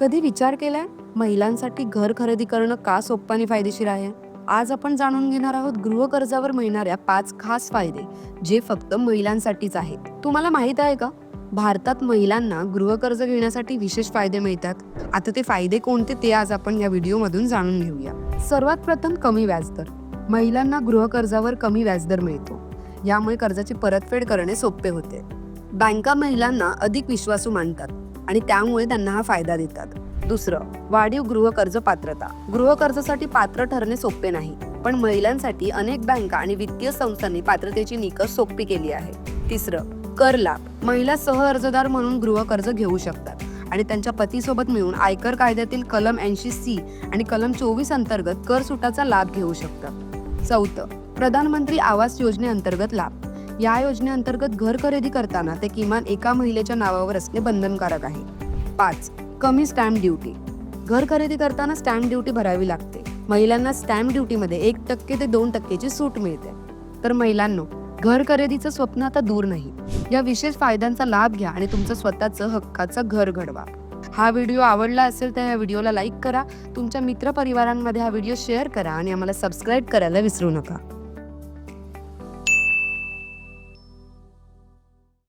कधी विचार केलाय महिलांसाठी घर खरेदी करणं का सोपं आणि फायदेशीर आहे? आज आपण जाणून घेणार आहोत गृह कर्जावर मिळणाऱ्या पाच खास फायदे जे फक्त महिलांसाठीच आहेत. तुम्हाला माहीत आहे का? भारतात महिलांना गृहकर्ज घेण्यासाठी विशेष फायदे मिळतात. आता ते फायदे कोणते ते आज आपण या व्हिडिओमधून जाणून घेऊया. सर्वात प्रथम कमी व्याजदर. महिलांना गृहकर्जावर कमी व्याजदर मिळतो. यामुळे कर्जाची परतफेड करणे सोपे होते. बँका महिलांना अधिक विश्वासू मानतात. आणि त्यामुळे त्यांना हा फायदा देतात. दुसरं वाढीव गृहकर्ज पात्रता. गृहकर्जासाठी पात्र ठरणे सोपे नाही पण महिलांसाठी अनेक बँका आणि वित्तीय संस्थांनी पात्रतेची निकष सोपी केली आहे. तिसरं कर लाभ. महिला सह अर्जदार म्हणून गृहकर्ज घेऊ शकतात आणि त्यांच्या पतीसोबत मिळून आयकर कायद्यातील कलम ऐंशी सी आणि कलम चोवीस अंतर्गत कर सुटाचा लाभ घेऊ शकतात. चौथं प्रधानमंत्री आवास योजनेअंतर्गत लाभ. या योजनेअंतर्गत घर खरेदी करताना ते किमान एका महिलेच्या नावावर असणे बंधनकारक आहे. पाच कमी स्टॅम्प ड्युटी. घर खरेदी करताना स्टॅम्प ड्युटी भरावी लागते. महिलांना स्टॅम्प ड्युटीमध्ये एक टक्के ते दोन टक्केची सूट मिळते. तर महिलांनो घर खरेदीचं स्वप्न आता दूर नाही. या विशेष फायद्यांचा लाभ घ्या आणि तुमचं स्वतःचं हक्काचं घर घडवा. हा व्हिडिओ आवडला असेल तर या व्हिडिओला लाईक करा. तुमच्या मित्रपरिवारांमध्ये हा व्हिडिओ शेअर करा आणि आम्हाला सबस्क्राईब करायला विसरू नका.